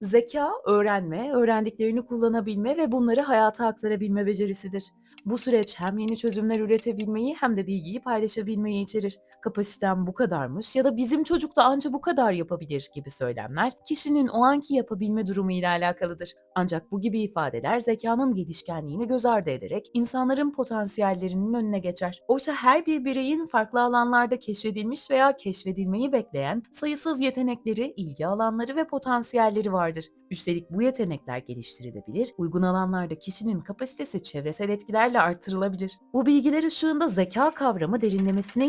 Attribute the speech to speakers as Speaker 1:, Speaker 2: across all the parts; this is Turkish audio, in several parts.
Speaker 1: Zeka, öğrenme, öğrendiklerini kullanabilme ve bunları hayata aktarabilme becerisidir. Bu süreç hem yeni çözümler üretebilmeyi hem de bilgiyi paylaşabilmeyi içerir. Kapasitem bu kadarmış ya da bizim çocuk da anca bu kadar yapabilir gibi söylemler kişinin o anki yapabilme durumu ile alakalıdır. Ancak bu gibi ifadeler zekanın gelişkenliğini göz ardı ederek insanların potansiyellerinin önüne geçer. Oysa her bir bireyin farklı alanlarda keşfedilmiş veya keşfedilmeyi bekleyen sayısız yetenekleri, ilgi alanları ve potansiyelleri vardır. Üstelik bu yetenekler geliştirilebilir, uygun alanlarda kişinin kapasitesi çevresel etkilerle artırılabilir. Bu bilgiler ışığında zeka kavramı derinlemesine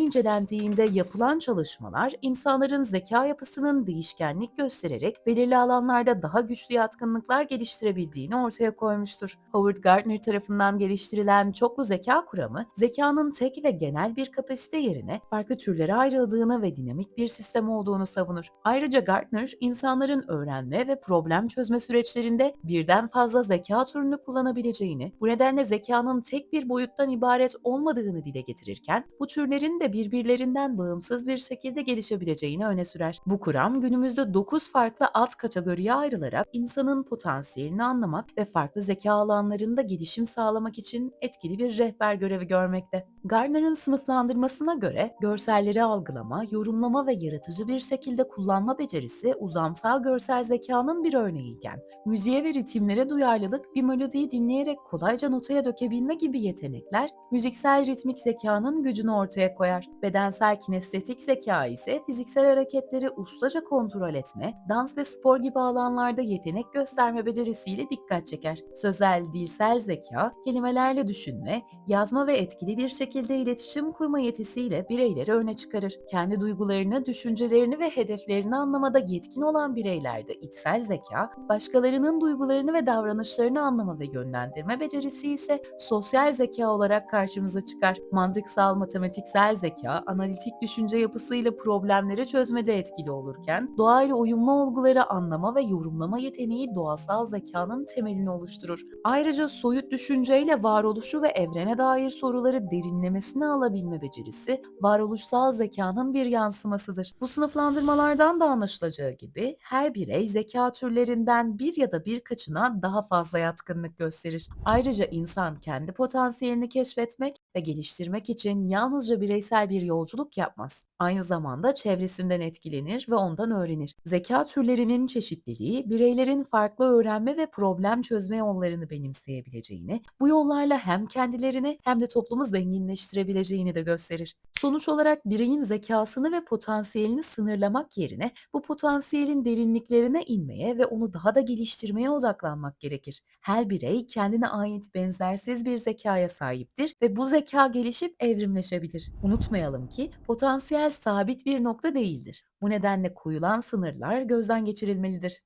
Speaker 1: incelendiğinde yapılan çalışmalar, insanların zeka yapısının değişkenlik göstererek belirli alanlarda daha güçlü yatkınlıklar geliştirebildiğini ortaya koymuştur. Howard Gardner tarafından geliştirilen çoklu zeka kuramı, zekanın tek ve genel bir kapasite yerine farklı türlere ayrıldığını ve dinamik bir sistem olduğunu savunur. Ayrıca Gardner, insanların öğrenme ve problem çözme süreçlerinde birden fazla zeka türünü kullanabileceğini, bu nedenle zekanın tek bir boyuttan ibaret olmadığını dile getirirken, bu türlerin de birbirlerinden bağımsız bir şekilde gelişebileceğini öne sürer. Bu kuram günümüzde 9 farklı alt kategoriye ayrılarak insanın potansiyelini anlamak ve farklı zeka alanlarında gelişim sağlamak için etkili bir rehber görevi görmekte. Gardner'ın sınıflandırmasına göre görselleri algılama, yorumlama ve yaratıcı bir şekilde kullanma becerisi uzamsal görsel zekanın bir örneğiyken, müziğe ve ritimlere duyarlılık, bir melodiyi dinleyerek kolayca notaya dökebilme gibi yetenekler, müziksel ritmik zekanın gücünü ortaya koyar. Bedensel kinestetik zeka ise fiziksel hareketleri ustaca kontrol etme, dans ve spor gibi alanlarda yetenek gösterme becerisiyle dikkat çeker. Sözel, dilsel zeka, kelimelerle düşünme, yazma ve etkili bir şekilde iletişim kurma yetisiyle bireyleri öne çıkarır. Kendi duygularını, düşüncelerini ve hedeflerini anlamada yetkin olan bireylerde içsel zeka, başkalarının duygularını ve davranışlarını anlama ve yönlendirme becerisi ise sosyal zeka olarak karşımıza çıkar. Mantıksal matematiksel zeka, analitik düşünce yapısıyla problemleri çözmede etkili olurken, doğayla uyumlu olguları anlama ve yorumlama yeteneği doğasal zekanın temelini oluşturur. Ayrıca soyut düşünceyle varoluşu ve evrene dair soruları derinlemesine alabilme becerisi, varoluşsal zekanın bir yansımasıdır. Bu sınıflandırmalardan da anlaşılacağı gibi her birey zeka türlerinden bir ya da birkaçına daha fazla yatkınlık gösterir. Ayrıca insan kendi potansiyelini keşfetmek ve geliştirmek için yalnızca bireysel bir yolculuk yapmaz. Aynı zamanda çevresinden etkilenir ve ondan öğrenir. Zeka türlerinin çeşitliliği, bireylerin farklı öğrenme ve problem çözme yollarını benimseyebileceğini, bu yollarla hem kendilerini hem de toplumu zenginleştirebileceğini de gösterir. Sonuç olarak bireyin zekasını ve potansiyelini sınırlamak yerine bu potansiyelin derinliklerine inmeye ve onu daha da geliştirmeye odaklanmak gerekir. Her birey kendine ait benzersiz bir zekaya sahiptir ve bu zeka gelişip evrimleşebilir. Unutmayalım ki potansiyel sabit bir nokta değildir. Bu nedenle koyulan sınırlar gözden geçirilmelidir.